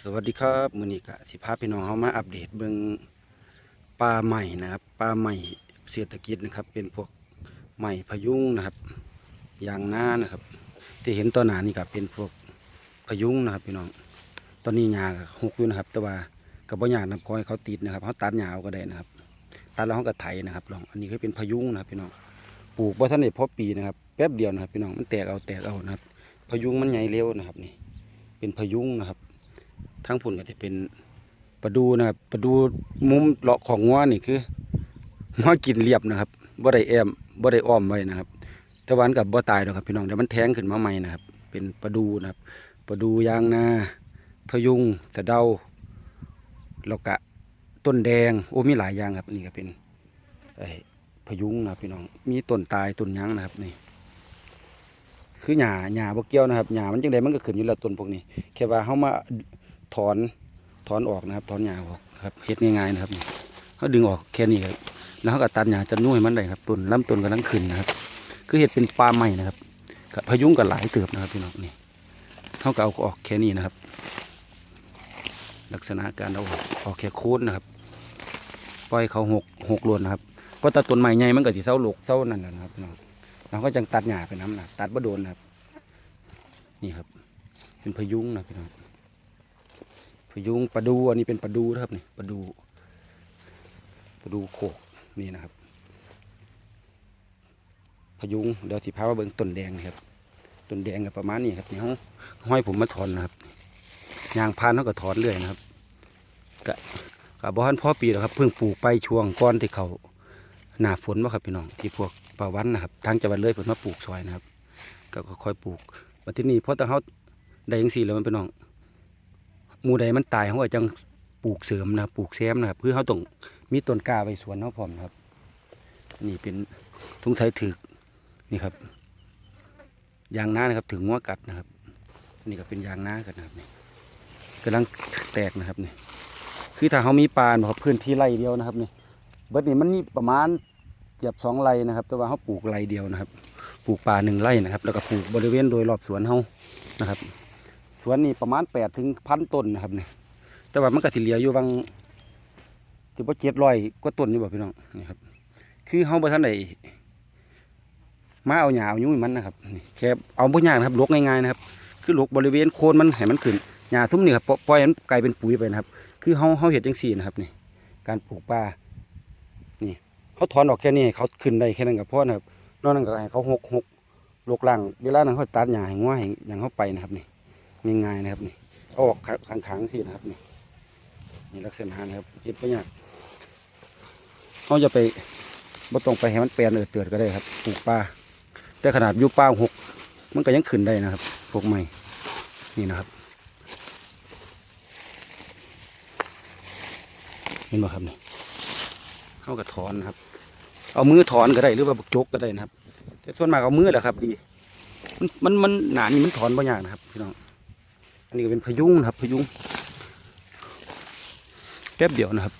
สวัสดีครับมือนี้กะสิพาพี่น้องเขามาอัปเดตเบิ่งปลาใหม่นะครับปลาใหม่เศรษฐกิจนะครับ เป็นพวกใหม่พยุงนะครับยางหน้านะครับ ที่เห็นตัวหนานี่ก็เป็นพวกพยุงนะครับ พี่น้องตอนนี้หญ้าก็หกอยู่นะครับ แต่ว่ากับบ่หญ้านะคอยเขาติดนะครับเขาตัดหญ้าเอาก็ได้นะครับ ตัดแล้วเขาก็ไถนะครับลองอันนี้คือเป็นพยุงนะครับ พี่น้องปลูกบ่ทันได้พอปีนะครับแป๊บเดียวนะครับ พี่น้องมันแตกเอาแตกเอานะครับ พยุงมันใหญ่เร็วนะครับนี่เป็นพยุงนะครับ ทั้งผุนก็จะเป็นปลาดูนะครับปลาดูมุมเลาะของงัวนี่คืองัวกินเรียบนะครับบ่ได้แอมบ่ได้อ้อมไว้นะครับแต่วันกับบ่ตายหรอกครับพี่น้องเดี๋ยวมันแท้งขึ้นมาใหม่นะครับ เป็นปลาดูนะครับปลาดูยางนาพยุงสะเดาแล้วก็ต้นแดงโอ้มีหลายอย่างครับนนี้ก็เป็นไอ้พยุงนะพี่น้องมีต้นตายต้นยังนะครับนี่คือหญ้าหญ้าบ่เกี่ยวนะครับหญ้ามันจังไดมันก็ขึ้นอยู่แล้วต้นพวกนี้แค่ว่าเฮามา ถอนถอนออกนะครับ ถอนหญ้าออกครับเฮ็ดง่ายๆนะครับเฮาดึงออกแค่นี้ครับแล้วเฮาก็ตัดหญ้าจะนุ่ยมันได้ครับต้นลำต้นกำลังขึ้นนะครับ คือเฮ็ดเป็นปลาใหม่นะครับพยุงก็หลายเติบนะครับพี่น้องนี่เฮาก็เอาออกแค่นี้นะครับ ลักษณะการเอาออกแค่โคนนะครับ ปล่อยเขาหกหกลวนนะครับเพราะถ้าต้นใหม่ใหญ่มันก็สิเซาหลกเซานั่นนะครับพี่น้องเราก็จังตัดหญ้าไปน้ำนะตัดบ่โดนนะครับ นี่ครับ เป็นพยุงนะพี่น้อง พยุงปลาดูอันนี้เป็นปลาดูนะครับนี่ปลาดูปลาดูโขกนี่นะครับพยุงเดี๋ยวสิพาว่าเบิ่งต้นแดงนะครับต้นแดงกับประมาณนี้ครับนี่ห้องห้อยผมมาถอนนะครับยางพานเขาก็ถอนเรื่อยนะครับกะกะบ้านพ่อปีแล้วครับเพิ่งปลูกไปช่วงก้อนที่เขาหนาฝนว่าครับพี่น้องที่พวกปลาวันนะครับทางจังหวัดเลยผมมาปลูกซอยนะครับ ก็ค่อยปลูกมาที่นี่เพราะแต่เขาได้ยังสี่แล้วมันเป็นน้อง มูใดมันตายเขาก็จังปลูกเสริมนะปลูกแซมนะครับคือเขาต้องมีต้นกล้าไว้สวนเขาพร้อมครับ นี่เป็นทุ่งไทยถือกนี่ครับยางนานะครับถึงงัวกัดนะครับ นี่ก็เป็นยางนากันนะครับนี่กำลังแตกนะครับนี่คือถ้าเขามีปานครับพื้นที่ไร่เดียวนะครับนี่เบิร์ดนี่มันนี่ประมาณเกือบสองไร่นะครับ แต่ว่าเขาปลูกไร่เดียวนะครับ ปลูกป่าหนึ่งไร่นะครับ แล้วก็ปลูกบริเวณโดยรอบสวนเฮานะครับ สวนนี่ประมาณแปดถึงพันต้นนะครับเนี่ยแต่ว่ามันก็สิเหลืออยู่บางถือว่าเจ็ดร้อยกว่าต้นอยู่บ่พี่น้องนี่ครับ คือเฮาบ่ทันได้มาเอาหญ้าเอายุ่ยมันนะครับนี่แค่เอาบ่ยากนะครับลกง่ายๆนะครับ คือลกบริเวณโคนมันให้มันขึ้นหญ้าซุ้มนี่ครับปล่อยปล่อยให้มันกลายเป็นปุ๋ยไปนะครับ คือเฮาเฮาเฮ็ดจังซี่นะครับนี่ การปลูกป่านี่เขาถอนออกแค่นี้เขาขึ้นได้แค่นั้นก็พอนะครับนอกนั้นก็ให้เขาหกหกลกล่างเวลานั้นเขาตัดหญ้าให้งัวให้หยังเขาไปนะครับนี่ ง่ายๆนะครับนี่เอาออกข้างๆสินะครับนี่นี่ลักษณะนะครับเห็ดประหยัดเขาจะไปบ่ต้องไปให้มันแปลนเอือดเตือดก็ได้ครับปลูกป่าแต่ขนาดยูป่าหกมันก็ยังขึ้นได้นะครับพวกใหม่นี่นะครับเห็นไหมครับนี่เขาก็ถอนนะครับ เอามือถอนก็ได้หรือว่าบกจกก็ได้นะครับ แต่ส่วนมากเอามือแหละครับ ดี มันมันมันหนานี่มันถอนบ่ยากนะครับพี่น้อง อันนี้ก็เป็นพยุงนะครับพยุงแป๊บเดียวนะครับ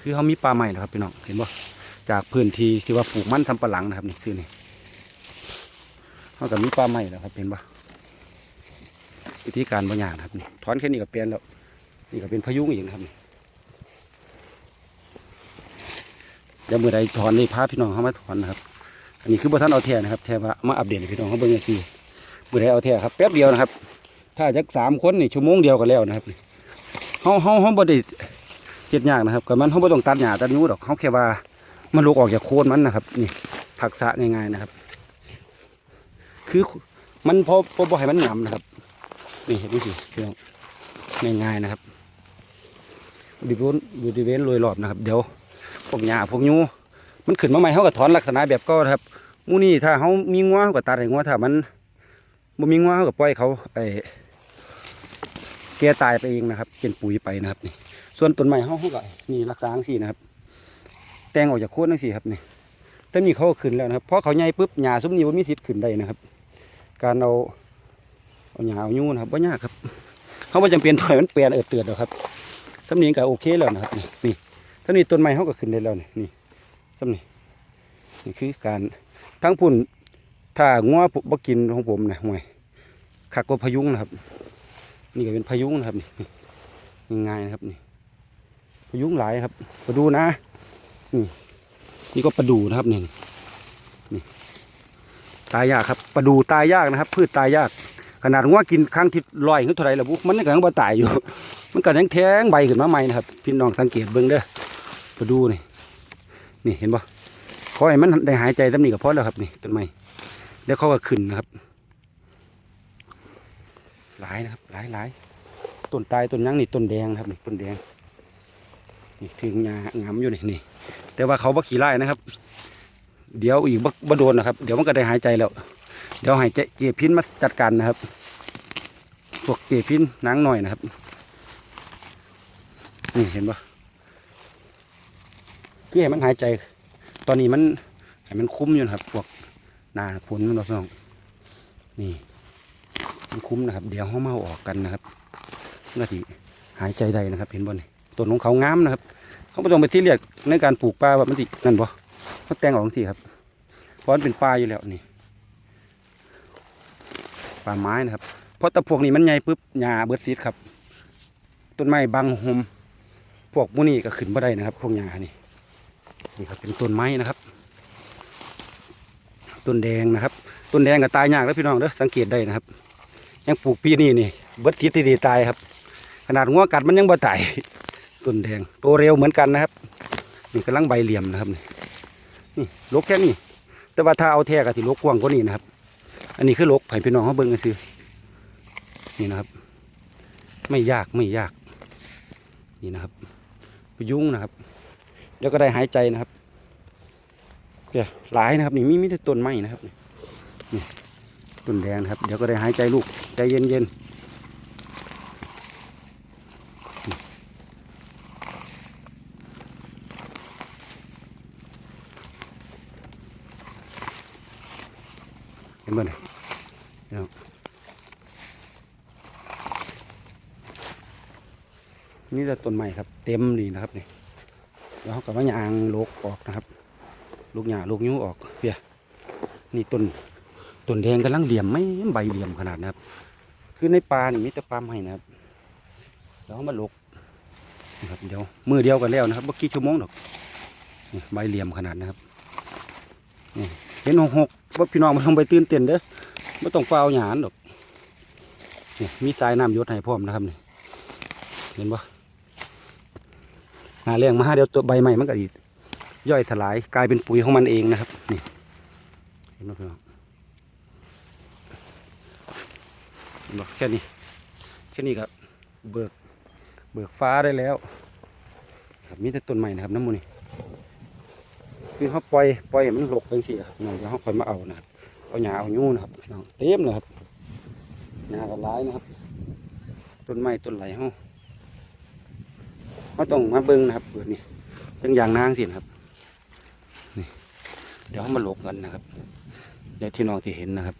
คือเขามีปลาใหม่นะครับพี่น้องเห็นบ่จากพื้นที่ที่ว่าปลูกมันสำปะหลังนะครับนี่ซื้อนี่เขากับมีปลาใหม่แล้วครับเห็นบ่วิธีการบ่ยากนะครับนี่ถอนแค่นี้ก็เปลี่ยนแล้วนี่ก็เป็นพยุงอีกนะครับนี่เดี๋ยวมือใดถอนนี่พาพี่น้องเขามาถอนนะครับ อันนี้คือบ่ท่านเอาแท้นะครับแท้ว่ามาอัปเดตให้พี่น้องเขาเบิ่งกันทีมือใดเอาแท้ครับแป๊บเดียวนะครับ ถ้าจักสามคนนี่ชั่วโมงเดียวก็แล้วนะครับเขาเขาเขาบ่ได้เฮ็ดยากนะครับก็มันเขาบ่ต้องตัดหญ้าตัดยูดอกเขาแค่ว่ามันลูกออกจากโคนมันนะครับนี่ทักษะง่ายๆนะครับ คือมันพอพอบ่ให้มันหยำนะครับนี่เห็นไหมสิพี่น้องง่ายๆนะครับบริเวณบริเวณโดยรอบนะครับ เดี๋ยวพวกหญ้าพวกยูมันขึ้นมาใหม่เขาก็ถอนลักษณะแบบก็ครับมูนี่ถ้าเขามีงัวเขาก็ตัดให้งัวถ้ามันบ่มีงัวเขาก็ปล่อยเขาไอ แกตายไปเองนะครับ เป็นปุ๋ยไปนะครับนี่ ส่วนต้นไม้เขาเขาก็นี่รักษาจังซี่นะครับ แตงออกจากโคนจังซี่ครับนี่แต่มีเขาก็ขึ้นแล้วนะครับเพราะเขาใหญ่ปุ๊บหญ้าซุ้มนี้มันมีสิทธิ์ขึ้นได้นะครับ การเอาเอาหญ้าเอายูนะครับว่ายากครับเขาไม่จำเป็นถอยมันเปลี่ยนเออเตือนหรอกครับสำเนียงก็โอเคแล้วนะครับนี่นี่ถ้านี่ต้นไม้เขาก็ขึ้นได้แล้วนี่นี่ซ้ำนี่นี่คือการทั้งพุ่นถ้างัวบ่กินของผมนะห่วยคักก็พยุงนะครับ นี่ก็เป็นพายุนะครับนี่ง่ายนะครับนี่พายุงหลายครับมาดูนะนี่นี่ก็ปลาดูนะครับนี่นี่ตายยากครับปลาดูตายยากนะครับ พืชตายยาก ขนาดว่ากินครั้งที่ลอยขึ้นเท่าไรละบุมันยังบ่ตายอยู่ มันก็ยังแทงใบขึ้นมาใหม่นะครับ พี่น้องสังเกตเบิ่งเด้อปลาดูนี่นี่เห็นปะขอให้มันได้หายใจตำนี้ก็พอแล้วครับนี่ต้นไม้เดี๋ยวเขาก็ขึ้นนะครับ หลายนะครับหลายหลายต้นตายต้นยังนี่ต้นแดงครับนี่ต้นแดงนี่ถึงงางามอยู่นี่นี่ แต่ว่าเขาบ่ขี่ไล่นะครับ เดี๋ยวอีกบ่บ่โดนนะครับ เดี๋ยวมันก็ได้หายใจแล้ว เดี๋ยวให้เจเจพินมาจัดการนะครับพวกเจพินนางหน่อยนะครับ นี่เห็นปะคือให้มันหายใจ ตอนนี้มันให้มันคุ้มอยู่นะครับ พวกหนาฝนมันเราสองนี่ มันคุ้มนะครับ เดี๋ยวเขามาเอาออกกันนะครับนาทีหายใจได้นะครับ เห็นบ่นี่ต้นของเขางามนะครับ เขาไม่ต้องไปที่เรียกในการปลูกป่าแบบมันตินั่นบ่เขาแต่งออกทีครับเพราะมันเป็นป่าอยู่แล้วนี่ป่าไม้นะครับ เพราะตะพวกนี้มันใหญ่ปุ๊บหญ้าเบิดซีดครับ ต้นไม้บังหมพวกพวกนี้ก็ขึ้นมาได้นะครับ พวกหญ้านี่นี่ครับเป็นต้นไม้นะครับ ต้นแดงนะครับ ต้นแดงก็ตายยากแล้วพี่น้องเด้อสังเกตได้นะครับ ยังปลูกปีนี้นี่เบิดซีดที่ดีตายครับ ขนาดงัวกัดมันยังบ่ตายต้นแดงโตเร็วเหมือนกันนะครับนี่กำลังใบเหลี่ยมนะครับนี่นี่ลกแค่นี้แต่ว่าถ้าเอาแท้ก็สิลกกว้างกว่านี้นะครับ อันนี้คือลกไผ่พี่น้องเขาเบิ่งกันซื้อนี่นะครับ ไม่ยากไม่ยาก นี่นะครับพยุงนะครับเดี๋ยวก็ได้หายใจนะครับเดี๋ยวหลายนะครับ นี่มีมีแต่ต้นไม้นะครับนี่ ต้นแดงนะครับ เดี๋ยวก็ได้หายใจลูก ใจเย็นเย็นๆเห็นบ่เนี่ยพี่น้องนี่แต่ต้นไม้ครับ เต็มนี่นะครับนี่แล้วเขาก็มายางโลกออกนะครับ ลูกหญ้าลูกยูออกเพียนี่ต้น ต้นแดงกำลังเหลี่ยมไม่ใบเหลี่ยมขนาดนะครับ คือในป่านี่มีแต่ป่าไม้นะครับแล้วมาลกนะครับเดี๋ยวมือเดียวกันแล้วนะครับเมื่อกี้ชั่วโมงดอกใบเหลี่ยมขนาดนะครับนี่เห็นหกหกว่าพี่น้องมาทงไปตื่นเต้นเด้อไม่ต้องเฝ้าหยานดอกนี่มีสายน้ำยศให้พร้อมนะครับนี่เห็นปะหาแรงมาหาเดี๋ยวตัวใบใหม่มันก็ดีย่อยสลายกลายเป็นปุ๋ยของมันเองนะครับนี่เห็นไหมพี่น้อง นแค่นี้แค่นี้ครับเบิกเบิกฟ้าได้แล้วครับมีแต่ต้นใหม่นะครับน้ำมูนี่คือเขาปล่อยปล่อยมันหลกไปสิครับน้องแล้วเขาค่อยมาเอานะครับเอาหญ้าเอายูนะครับน้องเต็มเลยครับหญ้าก็ร้ายนะครับต้นไม้ต้นไหลเขาเขาต้องมาเบิ้งนะครับเปิดนี่จังอย่างนางสินะครับนี่เดี๋ยวเขามาหลกกันนะครับเดี๋ยวที่น้องที่เห็นนะครับ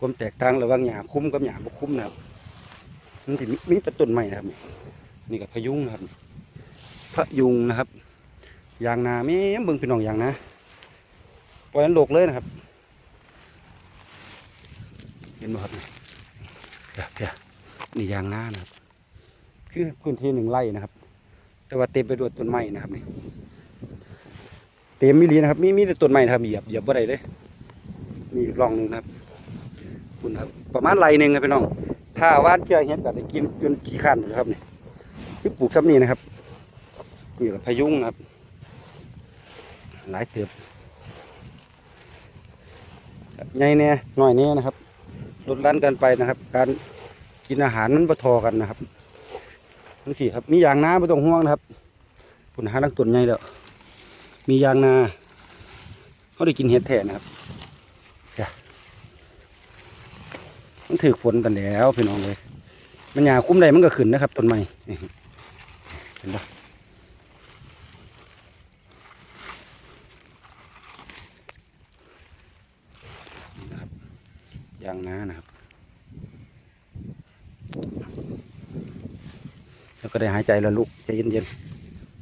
ความแตกต่างระหว่างหญ้าคุ้มกับหญ้าบ่คุ้มนะครับมันจะมีมีแต่ต้นไม้นะครับ นี่นี่กับพะยุงนะครับพะยุงนะครับยางนาแม่เบิ่งพี่น้องยางนาปล่อยมันหลกเลยนะครับ เห็นไหมครับเดี๋ยวเดี๋ยวนี่ยางนานะครับ คือพื้นที่หนึ่งไร่นะครับ แต่ว่าเต็มไปด้วยต้นไม้นะครับนี่เต็มมิลีนะครับ มีมีแต่ต้นไม้นะครับเหยียบเหยียบบ่ได้เลย นี่อีกร่องหนึ่งนะครับ คุณครับ ประมาณไรหนึ่งครับพี่น้อง ถ้าว่านเชื่อเห็ดก็จะกินจนกี่ขั้นครับนี่คือปลูกซ้ำนี่นะครับนี่กับพะยุงนะครับ หลายเติบใหญ่แน่หน่อยแน่นะครับลดลั่นกันไปนะครับ การกินอาหารมันประทอกันนะครับทั้งสี่ครับมียางนาไม่ต้องห่วงนะครับคุณหาลังตุนใหญ่แล้วมียางนาเขาได้กินเห็ดแท้นะครับจ้ะ มันถือฝนกันแล้วพี่น้องเลยมันหยาคุ้มใดมันก็ขึ้นนะครับต้นไม้นี่เห็นปะครับยางนานะครับ แล้วก็ได้หายใจแล้วลูกใจเย็น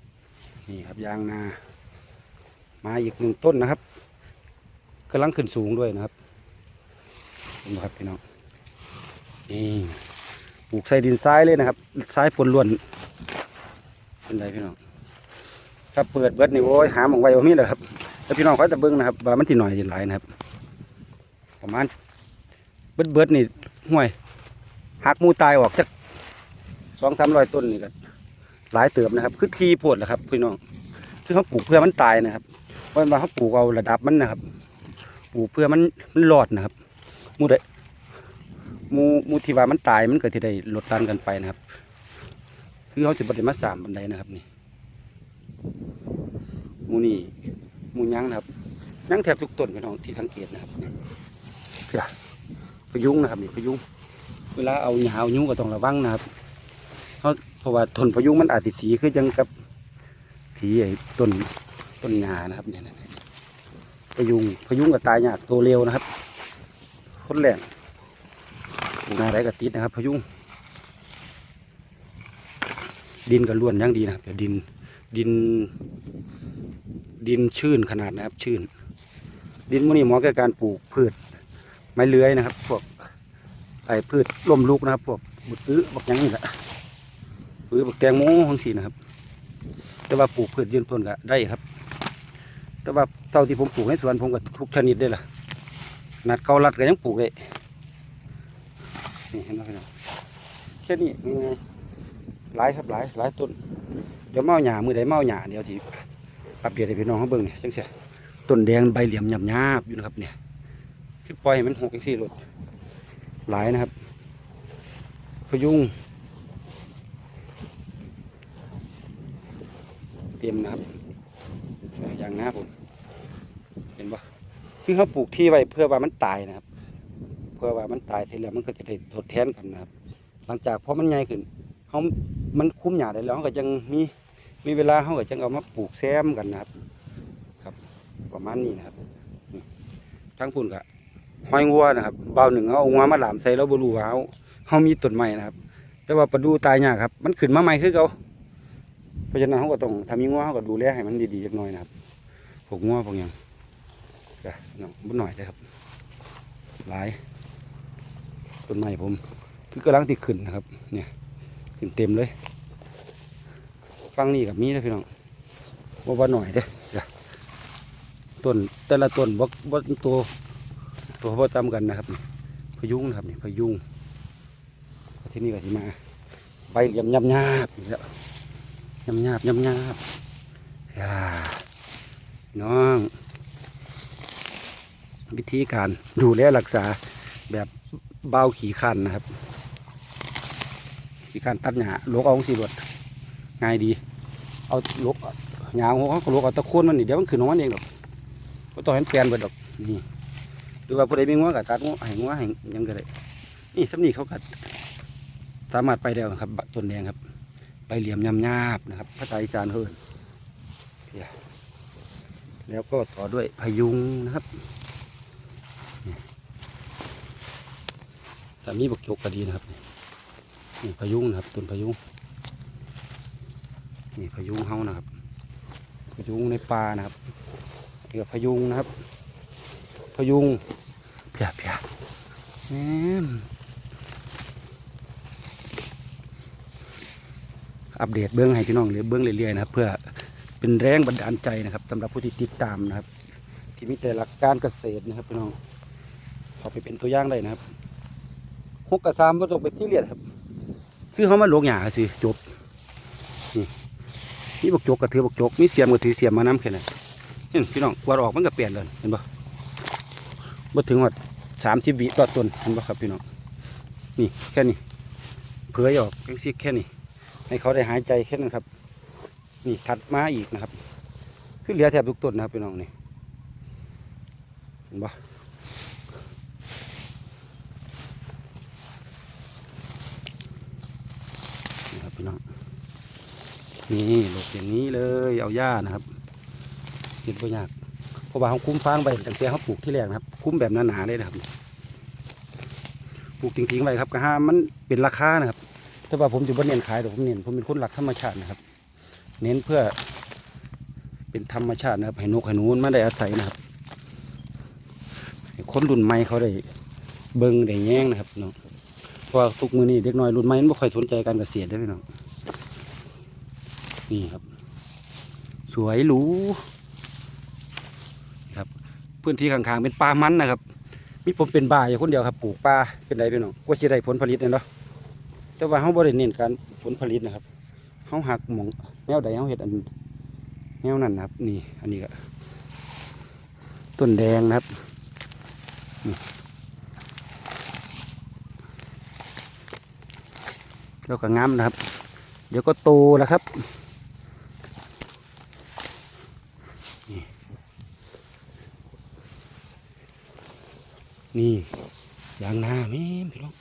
ๆ นี่ครับยางนา มาอีกหนึ่งต้นนะครับกำลังขึ้นสูงด้วยนะครับเห็นไหมครับพี่น้อง นี่ปลูกใส่ดินทรายเลยนะครับทรายปนล้วนเป็นไรพี่น้องถ้าเปิดเบิดนี่โอ้ยหาหมองไว้ว่ามีเลยครับแล้วพี่น้องคอยแต่เบิ้งนะครับว่ามันที่หน่อยที่หลายนะครับ ประมาณเบิดเบิดนี่ห่วยหักมูตายออกจากสองสามร้อยต้นนี่ก็หลายเติบนะครับ คือทีโพดแหละครับพี่น้องคือเขาปลูกเพื่อมันตายนะครับเพราะว่าเขาปลูกเอาระดับมันนะครับ ปลูกเพื่อมันมันรอดนะครับมูได้ มูหมูที่ว่ามันตายมันก็ที่ได้ลดตันกันไปนะครับ คือเขาจะบไดมาสามบันไดนะครับนี่หมูนี่หมูยั้งนะครับยั้งแทบทุกต้นพี่น้องที่สังเกตนะครับนี่เพื่อพยุงนะครับนี่พยุงเวลาเอาหญ้าเอายุงก็ต้องระวังนะครับเพราะเพราะว่าต้นพยุงมันอาจสิสีคือจังกับสีไอ้ต้นต้นหญ้านะครับเนี่ยเนี่ยเนี่ยพยุงพยุงก็ตายยากโตเร็วนะครับคนแรงปลูกห นาไรก็ติดนะครับ พยุงดินก็ล้วนยังดีนะครับเดี๋ยวดินดิน ดินชื้นขนาดนะครับ ชื้น ดินพวกนี้เหมาะกับการปลูกพืช ไม้เลื้อยนะครับ พวกไอ้พืชร่มลุกนะครับ พวกบุตรอื้อบักยังนี่แหละปื้อบักแตงโมทั้งสี่นะครับ แต่ว่าปลูกพืชยืนต้นก็ได้ครับ แต่ว่าเท่าที่ผมปลูกในสวนผมก็ทุกชนิดได้ล่ะนัดเกาลัดก็ยังปลูกได้ นี่เห็นไหมพี่น้องแค่นี้ง่ายๆหลายครับหลายหลายต้นเดี๋ยวเมาหยามือใดเมาหยาเดี๋ยวที่อัปเดตให้พี่น้องเขาเบิ่งเนี่ยจังเสียต้นแดงใบเหลี่ยมหยาบหยาบอยู่นะครับเนี่ยคือปล่อยให้มันหกจังสี่รถหลายนะครับ พยุงเตรียมนะครับอย่างหน้าผมเห็นปะคือเขาปลูกที่ไว้เพื่อว่ามันตายนะครับ เพื่อว่ามันตายเสร็จแล้วมันก็จะได้ทดแทนกันนะครับ หลังจากพอมันใหญ่ขึ้นเขามันคุ้มหยาได้แล้วเขาก็ยังมีมีเวลาเขาก็จังเอามาปลูกแซมกันนะครับ ครับ ประมาณนี้นะครับทั้งพุ่นกะห้อยงัวนะครับเบาหนึ่งเอางัวมาหลามใส่แล้วบรูว่าเขาเขามีต้นใหม่นะครับ แต่ว่าประดูตายยากครับ มันขึ้นมาใหม่คือเขาเพราะฉะนั้นเขาก็ต้องทำมีงัวเขาก็ดูแลให้มันดีๆจักหน่อยนะครับพวกงัวพวกหยังก็น้องบุญหน่อยเลยครับหลาย ต้นไม้ผม คือกำลังติดขึ้นนะครับ เนี่ยขึ้นเต็มเลยฟังนี่กับมีนะพี่น้องว่าว่าหน่อยเด้อต้นแต่ละต้นบ่บ่ตัวตัวบ่จำกันนะครับนี่พยุงนะครับนี่พยุงที่นี่ก็ที่มาใบเหลี่ยมยำยาบอีกแล้วยำยาบยำยาบอย่าน้อง วิธีการดูแลรักษาแบบ เบาขี่คันนะครับ ขี่คันตัดหญ้าลกเอาสีรวดง่ายดี เอาลกหญ้าหัวเขาก็ลกเอาตะโคนมันนี่เดี๋ยวมันขึ้นของมันเองหรอกก็ต้องให้นเปลี่ยนเบิดดอกนี่หรือว่าผู้ใดมีงัวกับตัดงัวให้งัวให้ยังก็ได้นี่สำนีเขาก็สามารถไปได้ครับต้นแดงครับ ไปเหลี่ยมยำยาบนะครับพระไตรจารย์เฮิรนเนี่ยแล้วก็ต่อด้วยพยุงนะครับ แต่มีบกจกก็ดีนะครับนี่พายุงนะครับต้นพายุงนี่พายุงเฮานะครับพายุงในป่านะครับเรียกพายุงนะครับพายุงเพียเพียแหมอัปเดตเบื้องให้พี่น้องเรือเบื้องเรื่อยๆนะครับ เพื่อเป็นแรงบันดาลใจนะครับสำหรับผู้ที่ติดตามนะครับ ที่มีแต่หลักการเกษตรนะครับพี่น้องเอาไปเป็นตัวอย่างได้นะครับ หกกับสามก็ต้องเป็นที่เรียนครับ คือเขามาลงหยาสิจบนี่นี่บกจกกระถือบกจกมีเสียมกระถือเสียมมาน้ำแค่นั้นเห็นพี่น้องกวาดออกมันก็เปลี่ยนเลยเห็นปะบ่ถึงว่าสามสิบวิต่อต้นเห็นปะครับพี่น้องนี่แค่นี้เผยออกแค่ซี่แค่นี้ให้เขาได้หายใจแค่นั้นครับ นี่ถัดมาอีกนะครับ คือเหลือแทบทุกต้นนะครับพี่น้องนี่เห็นปะ นี่ครับ พี่น้องนี่หลบอย่างนี้เลยเอาหญ้านะครับเห็นไม่ยากเพราะว่าเขาคุ้มฟางไปตั้งแต่เขาปลูกที่แรกนะครับ คุ้มแบบหนาๆเลยนะครับปลูกทิ้งๆไว้ครับก็ห้ามันเป็นราคานะครับ แต่ว่าผมจะบ่เน้นขายหรอกผมเน้นผมเป็นคนรักธรรมชาตินะครับ เน้นเพื่อ เป็นธรรมชาตินะครับให้นกให้นูมันมาได้อาศัยนะครับคนรุ่นใหม่เขาได้เบิ่งได้แย่งนะครับพี่น้อง เพราะว่าทุกมือนี้เด็กน้อยรุ่นใหม่มันบ่ค่อยสนใจการเกษตรเด้อพี่น้องนี่ครับ สวยหรูครับ พื้นที่ข้างๆเป็นป่ามันนะครับมีผมเป็นบ่าอยู่คนเดียวครับปลูกป่าเป็นไรพี่น้องกว่าสิได้ผลผลิตเนาะแต่ว่าเฮาบ่ได้เน้นการผลผลิตนะครับเฮาหักหมองแนวใดเฮาเฮ็ดอันแนวนั้นนะครับ นี่ อันนี้ก็ต้นแดงนะครับ แล้วก็งามนะครับ เดี๋ยวก็โตแล้วครับนี่ยางนาแม่พี่น้อง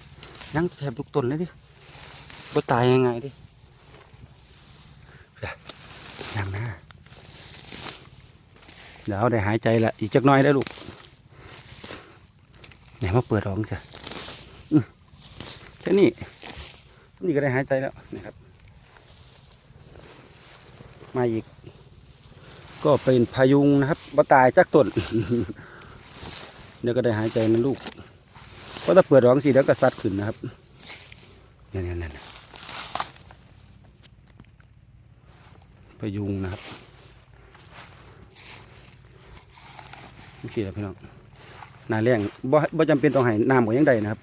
ยังแทบทุกต้นเลยดิก็ตายยังไงดิยางนาเดี๋ยวได้หายใจละอีกจักน้อยได้ลูกไหนมาเปิดร้องจ้ะแค่นี้ นี่ก็ได้หายใจแล้วนะครับ มาอีก ก็เป็นพายุงนะครับบ่ตายจักต้นเดี๋ยวก็ได้หายใจนะลูกเพราะถ้าเปิดร้องสิเดี๋ยวก็ซัดขึ้นนะครับนี่นี่นี่พยุงนะครับโอเคแล้วพี่น้องหนาแรงบ่บ่จำเป็นต้องให้น้ำก็ยังได้นะครับ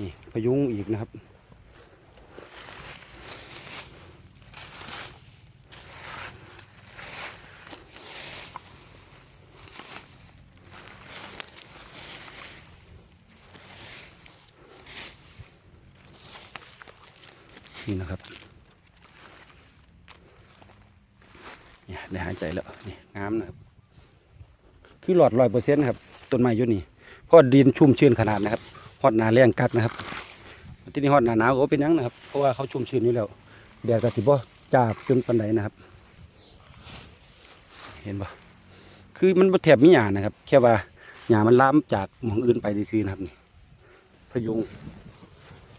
นี่พยุงอีกนะครับ นี่นะครับเนี่ยได้หายใจแล้วนี่น้ำนะครับ คือหลอดร้อยเปอร์เซ็นต์ครับต้นไม้ยุ่นี่เพราะดินชุ่มชื้นขนาดนะครับ อดหนาแรงกัดนะครับ ที่นี่ฮอดหนาหนาวก็เป็นยังนะครับ เพราะว่าเขาชุ่มชื้นอยู่แล้วแดดก็สิบ่จากจนปันไดนะครับ เห็นปะคือมันบ่แถบมีหยานะครับ แค่ว่าหยามันล้ำจากมองอื่นไปซื่อนะครับนี่พยุง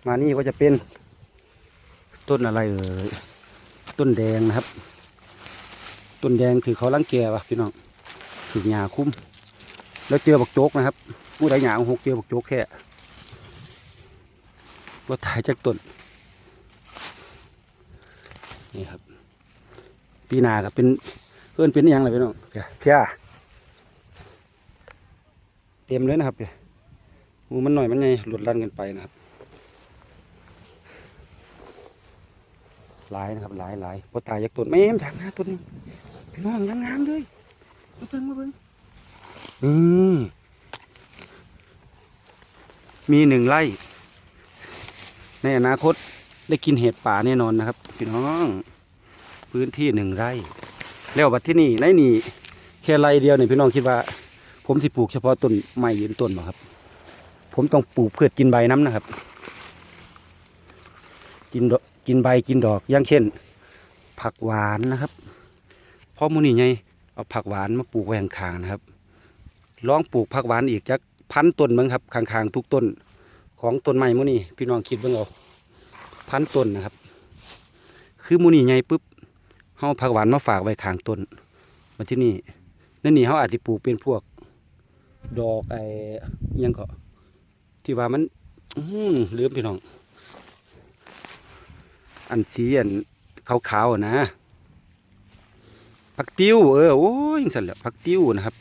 มานี่ก็จะเป็น ต้นอะไรเอ่ยต้นแดงนะครับ ต้นแดงคือเขาลังแกวะพี่น้องถือหญ้าคุ้ม แล้วเจอบักโจกนะครับ ผู้ใดหญ้าหกเจอบักโจกแค่ ว่าตายจากต้นนี่ครับ ปีหนาครับเป็นเพื่อนเป็นอหยังไรพี่น้องเพียเพียเต็มเลยนะครับเพียหมูมันหน่อยมันไงหลุดลันกันไปนะครับหลายนะครับหลายหลายพอตายจากต้นไม่เอ็มจากหน้าต้นนี้พี่น้องยังงามเลยมาเบิ่งมาเบิ่งนี่มีหนึ่งไร่ ในอนาคตได้กินเห็ดป่าแน่นอนนะครับพี่น้องพื้นที่หนึ่งไร่ แล้วบัดที่นี่ในนี่แค่ไร่เดียวเนี่ยพี่น้องคิดว่า ผมสิปลูกเฉพาะต้นไม้ยืนต้นบ่ครับ ผมต้องปลูกเพื่อกินใบน้ำนะครับ กินดอกกินใบกินดอกอย่างเช่น ผักหวานนะครับพอมูนี่ไงเอาผักหวานมาปลูกไว้ข้างๆนะครับ ลองปลูกผักหวานอีกจักพันต้นมั้งครับข้างๆทุกต้น ของต้นไม้มูนี่พี่น้องคิดเบิ่งเอาพันต้นนะครับ คือมูนี่ไงปุ๊บเฮาผักหวานมาฝากไว้ข้างต้นมาที่นี่นั่นนี่เฮาอาจจะปลูกเป็นพวก ดอกไอ้ยังก็ที่ว่ามันอืมลืมพี่น้อง อันสีอันขาวๆนะผักติ้วเออโอ้ยจังสั่นแหละผักติ้วนะครับ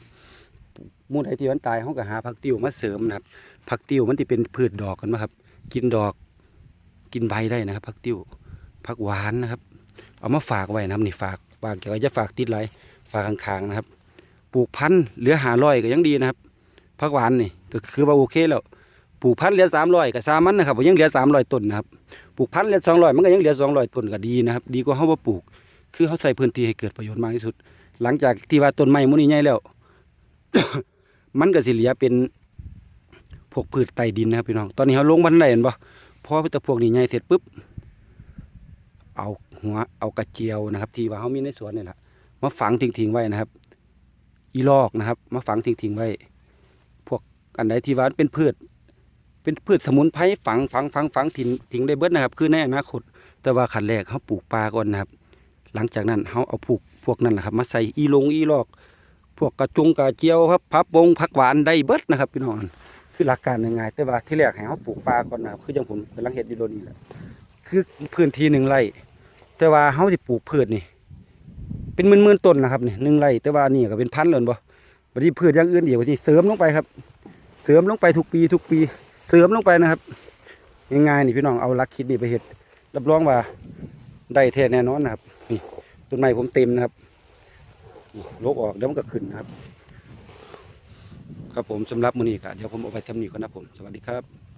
มูใดที่มันตายเขาก็หาผักติ้วมาเสริมนะครับ ผักติ้วมันที่เป็นพืชดอกกันมาครับ กินดอกกินใบได้นะครับผักติ้วผักหวานนะครับ เอามาฝากไว้นะครับนี่ฝากฝากเกี่ยวกับจะฝากติดไรฝากข้างๆนะครับ ปลูกพันธุ์เหลือหาร้อยก็ยังดีนะครับผักหวานนี่ก็คือว่าโอเคแล้วปลูกพันธุ์เหลือสามร้อยก็สามันนะครับยังเหลือสามร้อยต้นนะครับปลูกพันธุ์เหลือสองร้อยมันก็ยังเหลือสองร้อยต้นก็ดีนะครับ ดีกว่าเขาว่าปลูก คือเขาใส่พื้นที่ให้เกิดประโยชน์มากที่สุด หลังจากที่ว่าต้นไม้มุนี่ใหญ่แล้ว มันก็สิเหลือเป็น พวกพืชใต้ดินนะครับพี่น้อง ตอนนี้เขาลงบันไดเห็นปะพอแต่พวกนี้ใหญ่เสร็จปุ๊บ เอาหัวเอากระเจียวนะครับ ที่ว่าเขามีในสวนนี่แหละมาฝังทิ้งๆไว้นะครับ อีลอกนะครับ มาฝังทิ้งๆไว้ พวกอันใดที่ว่านเป็นพืช เป็นพืชสมุนไพรฝังฝังฝังฝังทิ้งทิ้งได้เบิดนะครับ คือในอนาคต แต่ว่าขั้นแรกเขาปลูกปลาก่อนนะครับ หลังจากนั้นเขาเอาผูกพวกนั้นแหละครับ มาใส่อีลงอีลอก พวกกระจุงกระเจียวครับพับวงผักหวานได้เบิดนะครับพี่น้อง คือหลักการง่ายๆแต่ว่าที่แรกให้เขาปลูกปลาก่อนนะครับคือจังผมกำลังเฮ็ดอยู่โดนนี้แหละคือพื้นที่หนึ่งไร่แต่ว่าเขาสิปลูกพืชนี่ เป็นหมื่นๆต้นนะครับนี่หนึ่งไร่แต่ว่านี่ก็เป็นพันเลยบ่บัดนี้พืชอย่างอื่นอีกบัดนี้เสริมลงไปครับ เสริมลงไปทุกปีทุกปี เสริมลงไปนะครับง่ายๆนี่พี่น้องเอาลักคิดนี่ไปเฮ็ดรับรองว่าได้แท้แน่นอนนะครับนี่ต้นไม้ผมเต็มนะครับลกออกเดี๋ยวมันก็ขึ้นนะครับ ครับผมสำหรับมื้อนี้ก็เดี๋ยวผมเอาไปทำนี่ก่อนนะผม สวัสดีครับ